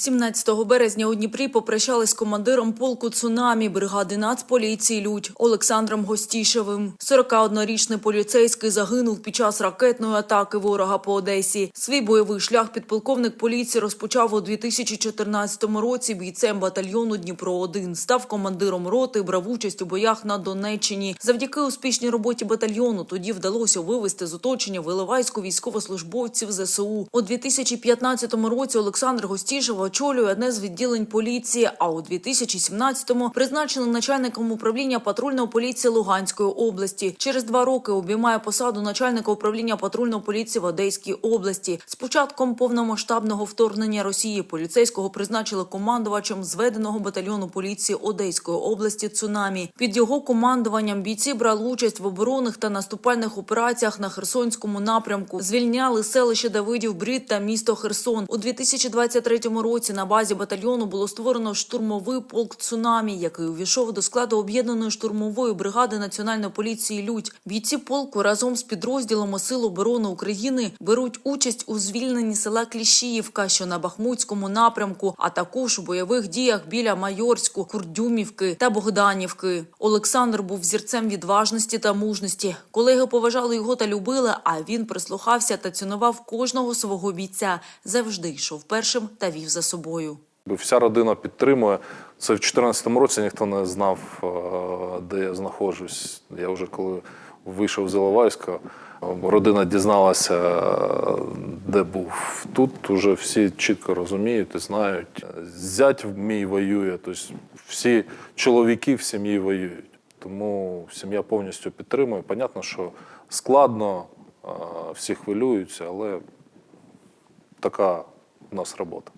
17 березня у Дніпрі попрощались з командиром полку «Цунамі» бригади Нацполіції «Людь» Олександром Гостішевим. 41-річний поліцейський загинув під час ракетної атаки ворога по Одесі. Свій бойовий шлях підполковник поліції розпочав у 2014 році бійцем батальйону «Дніпро-1». Став командиром роти, брав участь у боях на Донеччині. Завдяки успішній роботі батальйону тоді вдалося вивести з оточення Виливайську військовослужбовців ЗСУ. У 2015 році Олександр Гостішев очолює одне з відділень поліції, а у 2017-му призначений начальником управління патрульної поліції Луганської області. Через два роки обіймає посаду начальника управління патрульної поліції в Одеській області. З початком повномасштабного вторгнення Росії поліцейського призначили командувачем зведеного батальйону поліції Одеської області «Цунамі». Під його командуванням бійці брали участь в оборонних та наступальних операціях на Херсонському напрямку. Звільняли селище Давидів Брід та місто Херсон. У 2023 році на базі батальйону було створено штурмовий полк «Цунамі», який увійшов до складу об'єднаної штурмової бригади національної поліції «Людь». Бійці полку разом з підрозділами Сил оборони України беруть участь у звільненні села Кліщіївка, що на Бахмутському напрямку, а також у бойових діях біля Майорську, Курдюмівки та Богданівки. Олександр був зірцем відважності та мужності. Колеги поважали його та любили, а він прислухався та цінував кожного свого бійця. Завжди йшов першим та вів за собою. Вся родина підтримує. Це в 2014 році ніхто не знав, е, де я знаходжусь. Я вже коли вийшов з Іловайська, родина дізналася, де був. Тут вже всі чітко розуміють і знають. Зять мій воює, тобто всі чоловіки в сім'ї воюють. Тому сім'я повністю підтримує. Понятно, що складно, е, всі хвилюються, але така у нас робота.